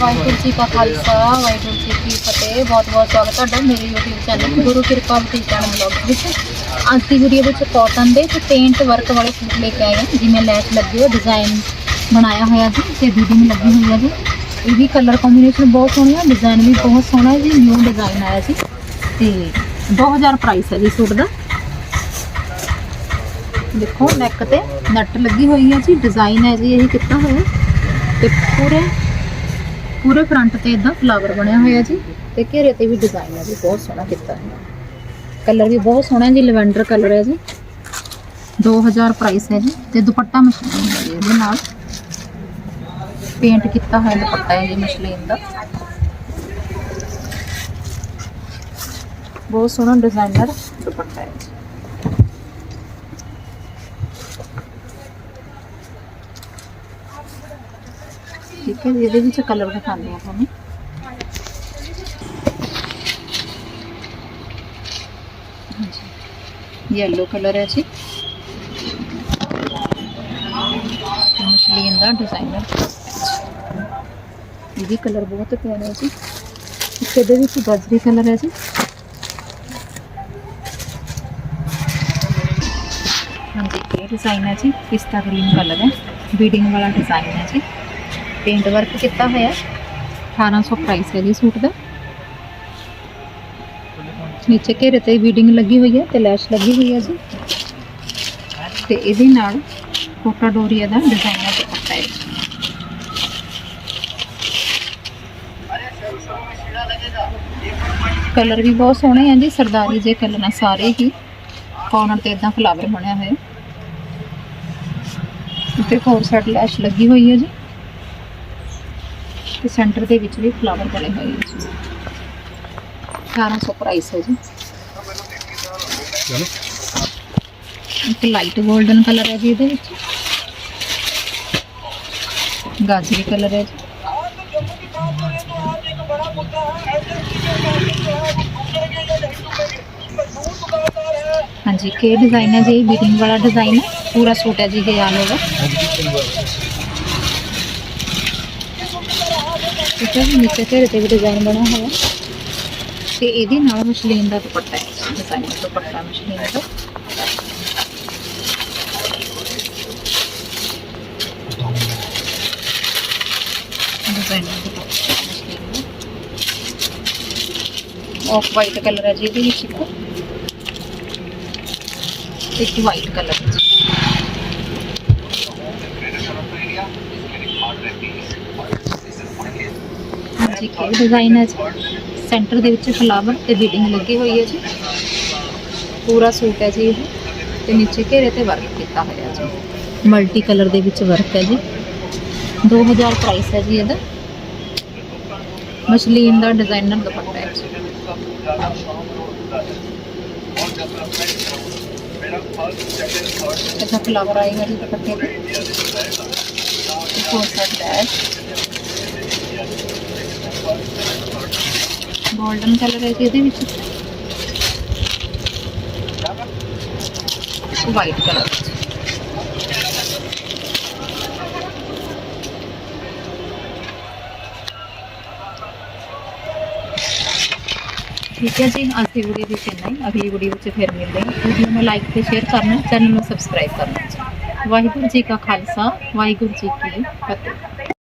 ਵਾਹਿਗੁਰੂ ਜੀ ਕਾ ਖਾਲਸਾ, ਵਾਹਿਗੁਰੂ ਜੀ ਕੀ ਫਤਿਹ। ਬਹੁਤ ਬਹੁਤ ਸਵਾਗਤ ਤੁਹਾਡਾ ਮੇਰੇ YouTube ਚੈਨਲ ਗੁਰੂ ਕਿਰਪਾ ਬੁਟੀਕ ਐਂਡ ਬਲੌਗ ਵਿੱਚ। ਅੱਜ ਦੀ ਵੀਡੀਓ ਵਿੱਚ ਕਾਟਨ ਦੇ ਤੇ ਪੇਂਟ ਵਰਕ ਵਾਲੇ ਸੂਟ ਲੈ ਕੇ ਆਏ ਹਾਂ। ਜਿਵੇਂ ਲੈਸ ਲੱਗੇ ਹੋ ਡਿਜ਼ਾਈਨ ਬਣਾਇਆ ਹੋਇਆ ਜੀ ਤੇ ਬੀਡਿੰਗ ਲੱਗੀ ਹੋਈ ਹੈ ਜੀ। ਇਹ ਵੀ ਕਲਰ ਕੰਬੀਨੇਸ਼ਨ ਬਹੁਤ ਸੋਹਣੀ ਹੈ ਡਿਜ਼ਾਈਨ ਵੀ ਬਹੁਤ ਸੋਹਣਾ ਹੈ ਜੀ। ਨਿਊ ਡਿਜ਼ਾਈਨ ਆਇਆ ਸੀ ਤੇ 2000 ਪ੍ਰਾਈਸ ਹੈ ਜੀ ਸੂਟ ਦਾ। ਦੇਖੋ ਨੈਕ ਤੇ ਨੱਟ ਲੱਗੀ ਹੋਈ ਹੈ ਜੀ। ਡਿਜ਼ਾਈਨ ਹੈ ਜੀ, ਇਹ ਕੀਤਾ ਹੋਇਆ। ਤੇ ਪੂਰੇ ਪੂਰੇ ਫਰੰਟ ਤੇ ਇਦਾਂ ਫਲਾਵਰ ਬਣਿਆ ਹੋਇਆ ਜੀ ਤੇ ਘੇਰੇ ਤੇ ਵੀ ਡਿਜ਼ਾਈਨ ਹੈ ਜੀ, ਬਹੁਤ ਸੋਹਣਾ ਕੀਤਾ ਹੈ। ਕਲਰ ਵੀ ਬਹੁਤ ਸੋਹਣਾ ਜੀ ਲਵੈਂਡਰ ਕਲਰ ਹੈ ਜੀ। 2000 ਪ੍ਰਾਈਸ ਹੈ ਜੀ ਤੇ ਦੁਪੱਟਾ ਮਸ਼ਲੀਨ ਹੈ ਜੀ ਇਹਦੇ ਨਾਲ। ਪੇਂਟ ਕੀਤਾ ਹੋਇਆ ਦੁਪੱਟਾ ਹੈ ਜੀ ਮਸ਼ਲੀਨ ਦਾ। ਬਹੁਤ ਸੋਹਣਾ ਡਿਜ਼ਾਈਨਰ ਦੁਪੱਟਾ ਹੈ ਠੀਕ ਹੈ ਜੀ ਇਹਦੇ ਵਿੱਚ ਕਲਰ ਦਿਖਾਉਂਦੇ ਆ ਤੁਹਾਨੂੰ ਹਾਂਜੀ ਯੈਲੋ ਕਲਰ ਹੈ ਜੀ ਤੇ ਮਸ਼ਲੀਨ ਦਾ ਡਿਜ਼ਾਈਨਰ ਇਹ ਵੀ ਕਲਰ ਬਹੁਤ ਪਿਆਰਾ ਹੈ ਜੀ ਇੱਕ ਇਹਦੇ ਵਿੱਚ ਗਜਰੀ ਕਲਰ ਹੈ ਜੀ ਹਾਂਜੀ ਇਹ ਡਿਜ਼ਾਈਨ ਹੈ ਜੀ ਪਿਸਤਾ ਗ੍ਰੀਨ ਕਲਰ ਹੈ ਬੀਡਿੰਗ ਵਾਲਾ ਡਿਜ਼ਾਈਨ ਹੈ ਜੀ ਪੇਂਟ ਵਰਕ ਕੀਤਾ ਹੋਇਆ 1800 ਪ੍ਰਾਈਸ ਹੈ ਜੀ ਸੂਟ ਦਾ। ਨੀਚੇ ਘੇਰੇ ਤੇ ਵੀਡਿੰਗ ਲੱਗੀ ਹੋਈ ਹੈ ਤੇ ਲੈਸ਼ ਲੱਗੀ ਹੋਈ ਹੈ ਜੀ। ਤੇ ਇਹਦੇ ਨਾਲ ਕੋਟਾ ਡੋਰੀਆ ਦਾ ਡਿਜ਼ਾਈਨਰ ਦੁਪੱਟਾ ਹੈ। ਕਲਰ ਵੀ ਬਹੁਤ ਸੋਹਣੇ ਆ ਜੀ, ਸਰਦਾਰੀ ਜੇ ਕਲਰ ਆ ਸਾਰੇ ਹੀ। ਕਾਰਨਰ ਤੇ ਇਦਾਂ ਫਲਾਵਰ ਬਣਿਆ ਹੋਇਆ। ਤੇ ਫੋਰ ਸਾਈਡ ਲੈਸ਼ ਲੱਗੀ ਹੋਈ ਹੈ ਜੀ। ਤੇ ਸੈਂਟਰ ਦੇ ਵਿੱਚ ਵੀ ਫਲਾਵਰ ਬਣੇ ਹੋਏ ਹੈ ਜੀ। 1800 ਪ੍ਰਾਈਸ ਹੈ ਜੀ। ਇੱਕ ਲਾਈਟ 골ਡਨ ਕਲਰ ਹੈ ਜੀ ਇਹਦੇ ਵਿੱਚ। ਗਾਜਰੀ ਕਲਰ ਹੈ ਜੀ। ਹਾਂਜੀ ਕੇ ਡਿਜ਼ਾਈਨ ਹੈ ਜੀ ਬੀਟਿੰਗ ਵਾਲਾ ਡਿਜ਼ਾਈਨ ਹੈ। ਪੂਰਾ ਸੂਟ ਹੈ ਜੀ ਇਹ ਆਲ ਓਵਰ ਠੀਕ ਹੈ ਜੀ, ਨੀਚੇ ਘੇਰੇ ਤੇ ਵੀ ਡਿਜ਼ਾਈਨ ਬਣਾ ਹੋਇਆ। ਤੇ ਇਹਦੇ ਨਾਲ ਮਸ਼ਲੀਨ ਦਾ ਦੁਪੱਟਾ ਹੈ। ਡਿਜ਼ਾਈਨ ਦੁਪੱਟਾ ਮਸ਼ਲੀਨ ਦਾ। ਡਿਜ਼ਾਈਨ ਦੁਪੱਟਾ ਮਸ਼ਲੀਨ ਦਾ। ਆਫ ਵਾਈਟ ਕਲਰ ਹੈ ਜੀ ਇਹਦੇ ਵਿੱਚ ਇੱਕ। ਇੱਕ ਵਾਈਟ ਕਲਰ ਜੀ ਹਾਂਜੀ ਕੀ ਡਿਜ਼ਾਈਨ ਹੈ ਜੀ। ਸੈਂਟਰ ਦੇ ਵਿੱਚ ਫਲਾਵਰ ਤੇ ਬੀਡਿੰਗ ਲੱਗੀ ਹੋਈ ਹੈ ਜੀ। ਪੂਰਾ ਸੂਟ ਹੈ ਜੀ ਇਹ ਤੇ ਨੀਚੇ ਘੇਰੇ ਤੇ ਵਰਕ ਕੀਤਾ ਹੋਇਆ ਜੀ। ਮਲਟੀ ਕਲਰ ਦੇ ਵਿੱਚ ਵਰਕ ਹੈ ਜੀ। 2000 ਪ੍ਰਾਈਸ ਹੈ ਜੀ ਇਹਦਾ। ਮਸ਼ਲੀਨ ਦਾ ਡਿਜ਼ਾਈਨਰ ਦੁਪੱਟਾ ਹੈ ਜੀ। ਇਹਦਾ ਫਲਾਵਰ ਆਏਗਾ ਜੀ ਦੁਪੱਟੇ ਤੇ। ਹੋ ਸਕਦਾ ਹੈ। ਗੋਲਡਨ ਕਲਰ ਹੈ ਜੀ ਇਹਦੇ ਵਿੱਚ ਵਾਈਟ ਕਲਰ ਠੀਕ ਹੈ ਜੀ ਅੱਜ ਦੀ ਵੀਡੀਓ ਵਿੱਚ ਇੰਨਾ ਹੀ ਅਗਲੀ ਵੀਡੀਓ ਵਿੱਚ ਫਿਰ ਮਿਲਦੇ ਹਾਂ ਵੀਡੀਓ ਨੂੰ ਲਾਈਕ ਤੇ ਸ਼ੇਅਰ ਕਰਨਾ ਚੈਨਲ ਨੂੰ ਸਬਸਕ੍ਰਾਈਬ ਕਰਨਾ ਵਾਹਿਗੁਰੂ ਜੀ ਕਾ ਖਾਲਸਾ ਵਾਹਿਗੁਰੂ ਜੀ ਕੀ ਫਤਿਹ